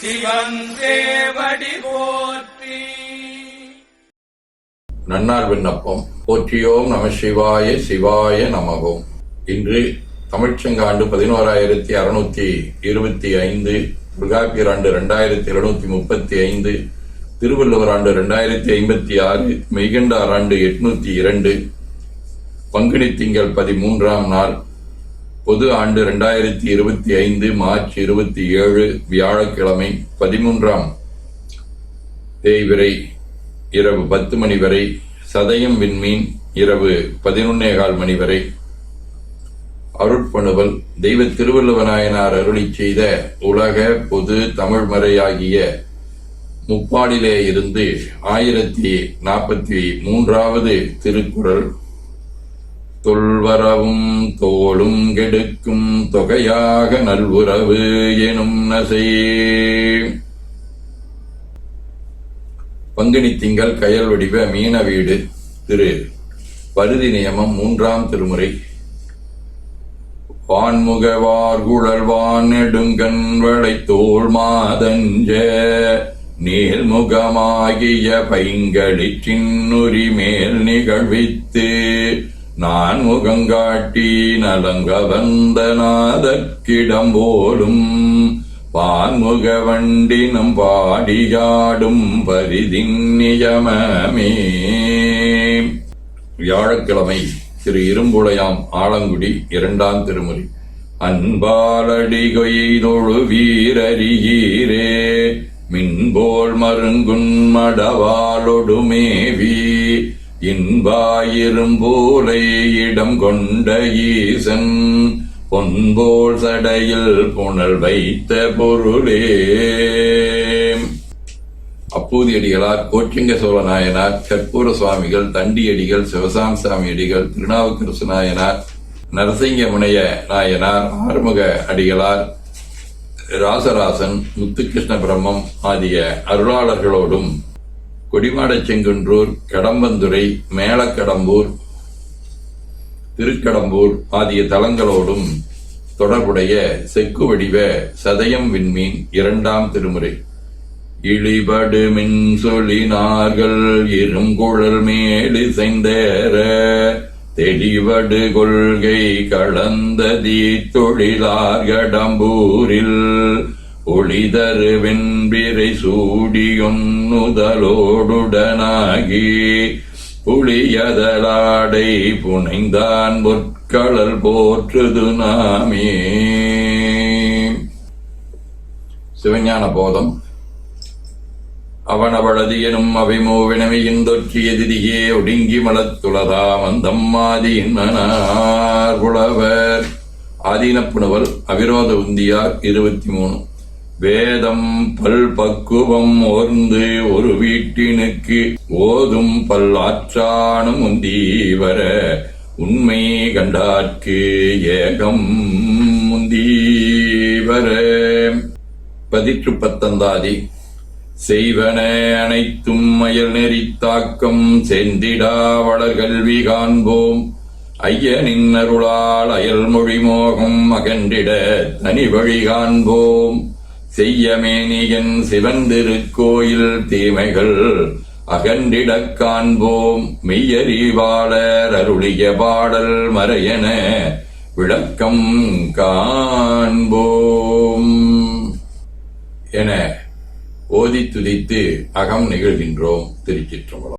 சிவன் போற்றி. நன்னார் விண்ணப்பம். போற்றியோம் நம சிவாய சிவாய நமகோம். இன்று தமிழ்ச்சங்க ஆண்டு பதினோராயிரத்தி அறுநூத்தி இருபத்தி ஐந்து துர்காப்பியர் ஆண்டு ரெண்டாயிரத்தி எழுநூத்தி முப்பத்தி ஐந்து திருவள்ளுவர் ஆண்டு ரெண்டாயிரத்தி ஐம்பத்தி ஆறு மெய்கண்டார் ஆண்டு எட்நூத்தி இரண்டு பங்குனி திங்கள் பதிமூன்றாம் நாள் பொது ஆண்டு இரண்டாயிரத்தி இருபத்தி ஐந்து மார்ச் இருபத்தி ஏழு வியாழக்கிழமை பதிமூன்றாம் தேய்விரை இரவு பத்து மணி வரை சதயம் விண்மீன் இரவு பதினொன்னே கால் மணி வரை. அருட்பணுவல் தெய்வ திருவள்ளுவநாயனார் அருளி செய்த உலக பொது தமிழ்மறையாகிய முப்பாடிலே இருந்து ஆயிரத்தி நாற்பத்தி மூன்றாவது திருக்குறள் தொல்வரவும் தோளும் கெடுக்கும் தொகையாக நல்வுறவு எனும் நசை. பங்குனி திங்கள் கயல் வடிவ மீன வீடு திரு. பருதி நியமம் மூன்றாம் திருமுறை. வான்முகவார்குழல் வான் நெடுங்கண் வளைத்தோள் மாதஞ்ச நீள்முகமாகிய சின்னுரி மேல் நிகழ்வித்து நான் முகங்காட்டி நலங்க வந்த நாதற்கிடம் போலும் பான்முக வண்டினம் பாடியாடும் பரிதிநியமே வியாழக்கிழமை திரு இரும்புடையாம் ஆலங்குடி இரண்டாம் திருமுறை. அன்பாலடி கொய்தொழு வீரறியீரே மின்போல் மருங்குன் மடவாலொடுமேவி இன்பாயிரும்போலை இடம் கொண்ட ஈசன் பொன்போல் சடையில் புனல் வைத்த பொருளே. அப்பூதியடிகளார் கோச்சிங்க சோழ நாயனார் கற்பூர சுவாமிகள் தண்டியடிகள் சிவசாமசாமி அடிகள் திருநாவுக்கரசு நாயனார் நரசிங்க முனைய நாயனார் ஆறுமுக அடிகளார் ராசராசன் முத்துகிருஷ்ண பிரம்மம் ஆகிய அருளாளர்களோடும் கொடிமாடச் செங்குன்றூர் கடம்பந்துறை மேலக்கடம்பூர் திருக்கடம்பூர் ஆகிய தலங்களோடும் தொடர்புடைய செக்கு வடிவ சதயம் விண்மீன் இரண்டாம் திருமுறை. இழிபடு மின் சொலினார்கள் இருங்குழல் மேலிசைந்தேற தெளிவடு கொள்கை கலந்ததி தொழிலார் கடம்பூரில். ஒளிதரு வெண்பிரை சூடியொன்னுதலோடுடனாகி புளியதலாடை புனைந்தான் பொற்களல் போற்றுது நாமே. சிவஞான போதம். அவனவளது எனும் அவைமோவினமையின் தொற்றிய திதியே ஒடுங்கி மலத்துளதா மந்தம் ஆதியின் புலவர் ஆதீனப்புணவல் அவிரோத உந்தியார் இருபத்தி மூணு. வேதம் பல்பக்குவம் ஓர்ந்து ஒரு வீட்டினுக்கு ஓதும் பல்லாற்றானும் ஆற்றானும் உந்தீவர உண்மை கண்டாற்கு ஏகம் முந்தீவர பதிற்று பத்தந்தாதி. செய்வன அனைத்தும் மயல் நெறித்தாக்கம் செந்திடா வளர்கல்வி காண்போம். ஐயனின் அருளால் அயல் மொழி மோகம் அகன்றிட தனி வழி காண்போம். செய்யமேனியன் சிவந்திருக்கோயில் தீமைகள் அகன்றிடக் காண்போம் மெய்யறிவாளர் அருளிய பாடல் மறையன விளக்கம் காண்போம் என ஓதி துதித்து அகம் நிகழ்கின்றோம் திருச்சிற்றம்பலம்.